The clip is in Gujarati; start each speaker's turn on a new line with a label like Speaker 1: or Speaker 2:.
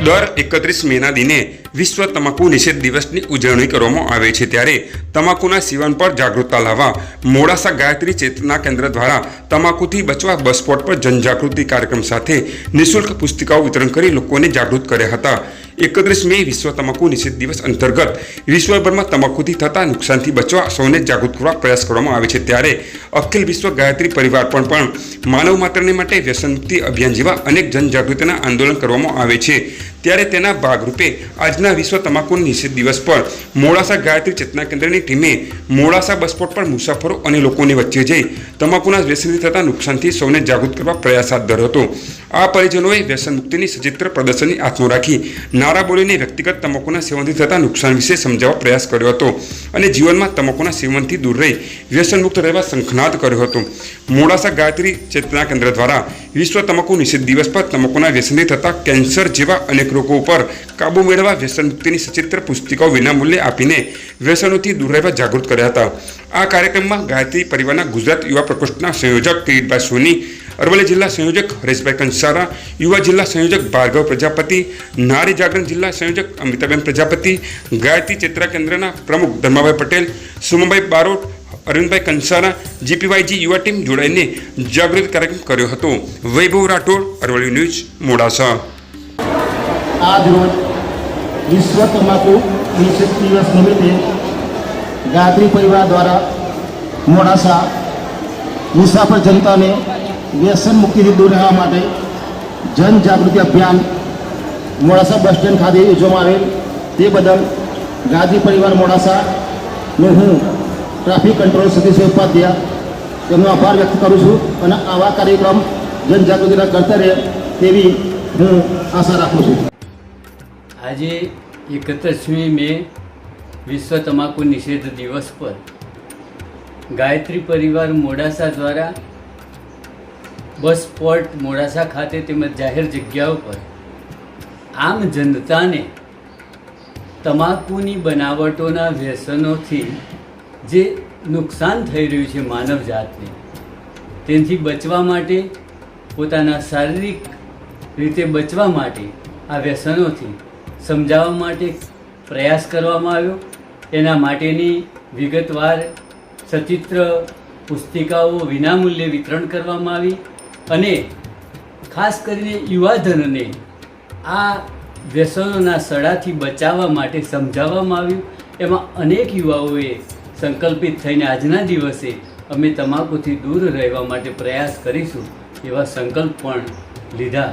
Speaker 1: દર એકત્રીસ મેના દિને વિશ્વ તમાકુ નિષેધ દિવસની ઉજવણી કરવામાં આવે છે. ત્યારે તમાકુના સેવન પર જાગૃતતા લાવવા મોડાસા ગાયત્રી ચેતના કેન્દ્ર દ્વારા તમાકુથી બચવા બસ પર જનજાગૃતિ કાર્યક્રમ સાથે નિઃશુલ્ક પુસ્તિકાઓ વિતરણ કરી લોકોને જાગૃત કર્યા હતા. એકત્રીસ મે વિશ્વ તમાકુ નિષેધ દિવસ અંતર્ગત વિશ્વભરમાં તમાકુથી થતા નુકસાનથી બચવા સૌને જાગૃત કરવા પ્રયાસ કરવામાં આવે છે. ત્યારે અખિલ વિશ્વ ગાયત્રી પરિવાર પણ પણ માનવ માત્રને માટે વ્યસનમુક્તિ અભિયાન જેવા અનેક જનજાગૃતિના આંદોલન કરવામાં આવે છે. ત્યારે તેના ભાગરૂપે આજના વિશ્વ તમાકુ નિષેધ દિવસ પર મોડાસા ગાયત્રી ચેતના કેન્દ્રની ટીમે મોડાસા બસ સ્પોટ પર મુસાફરો અને લોકોની વચ્ચે જઈ તમાકુના વ્યસનથી થતા નુકસાનથી સૌને જાગૃત કરવા પ્રયાસ હાથ ધર્યો હતો. આ પરિજનોએ વ્યસન મુક્તિની સચિત્ર પ્રદર્શનની આત્મો રાખી નારા બોલીને વ્યક્તિગત તમાકુના સેવનથી થતા નુકસાન વિશે સમજાવવા પ્રયાસ કર્યો હતો અને જીવનમાં તમાકુના સેવનથી દૂર રહી વ્યસન મુક્ત રહેવા શંખનાદ કર્યો હતો. મોડાસા ગાયત્રી ચેતના કેન્દ્ર દ્વારા વિશ્વ તમાકુ નિષેધ દિવસ પર તમાકુના વ્યસનથી થતા કેન્સર જેવા અનેક રોગો ઉપર કાબુ મેળવવા વ્યસન મુક્તિની સચિત્ર પુસ્તિકાઓ વિનામૂલ્યે આપીને વ્યસનોથી દૂર રહેવા જાગૃત કર્યા હતા. આ કાર્યક્રમમાં ગાયત્રી પરિવારના ગુજરાત યુવા પ્રકોષ્ઠના સંયોજક કિરીટભાઈ સોની અરવલ્લી જિલ્લા સંયોજક હરેશભાઈ કંસારા, યુવા જિલ્લા સંયોજક ભાર્ગવ પ્રજાપતિ, નારી જાગરણ જિલ્લા સંયોજક અમિતાબેન પ્રજાપતિ, ગાયત્રી ચેતરા કેન્દ્રના પ્રમુખ ધર્માભાઈ પટેલ સુમભાઈ બારોટ, અરવિંદભાઈ કંસારા, જીપીવાયજી યુવા ટીમ જોડાઈને જાગૃત કાર્યક્રમ કર્યો હતો. વૈભવ રાઠોડ, અરવલ્લી ન્યૂઝ, મોડાસા.
Speaker 2: આજ રોજ વિશ્વ તમાકુ નિષેધ દિવસ ગાયત્રી પરિવાર દ્વારા મોડાસા મુસાફર જનતાને વ્યસન મુક્તિથી દૂર રહેવા માટે જનજાગૃતિ અભિયાન મોડાસા બસ સ્ટેન્ડ ખાતે યોજવામાં આવેલ. તે બદલ ગાંધી પરિવાર મોડાસાનો હું ટ્રાફિક કંટ્રોલ સતીશ ઉપાધ્યાય તેમનો આભાર વ્યક્ત કરું છું અને આવા કાર્યક્રમ જનજાગૃતિના કરતા રહે તેવી હું આશા રાખું છું.
Speaker 3: આજે એકત્રીસમી મે વિશ્વ તમાકુ નિષેધ દિવસ પર ગાયત્રી પરિવાર મોડાસા દ્વારા બસ સ્પોટ મોડાસા ખાતે તેમજ જાહેર જગ્યાઓ પર આમ જનતાને તમાકુની બનાવટોના વ્યસનોથી જે નુકસાન થઈ રહ્યું છે માનવ જાતને, તેનાથી બચવા માટે, પોતાના શારીરિક રીતે બચવા માટે આ વ્યસનોથી સમજાવવા માટે પ્રયાસ કરવામાં આવ્યો. એના માટેની વિગતવાર સચિત્ર પુસ્તિકાઓ વિનામૂલ્યે વિતરણ કરવામાં આવી. અને ખાસ કરીને યુવાધનને આ વ્યસનોના સડાથી બચાવવા માટે સમજાવવામાં આવ્યું. એમાં અનેક યુવાઓએ સંકલ્પિત થઈને આજના દિવસે અમે તમાકુથી દૂર રહેવા માટે પ્રયાસ કરીશું એવા સંકલ્પ પણ લીધા.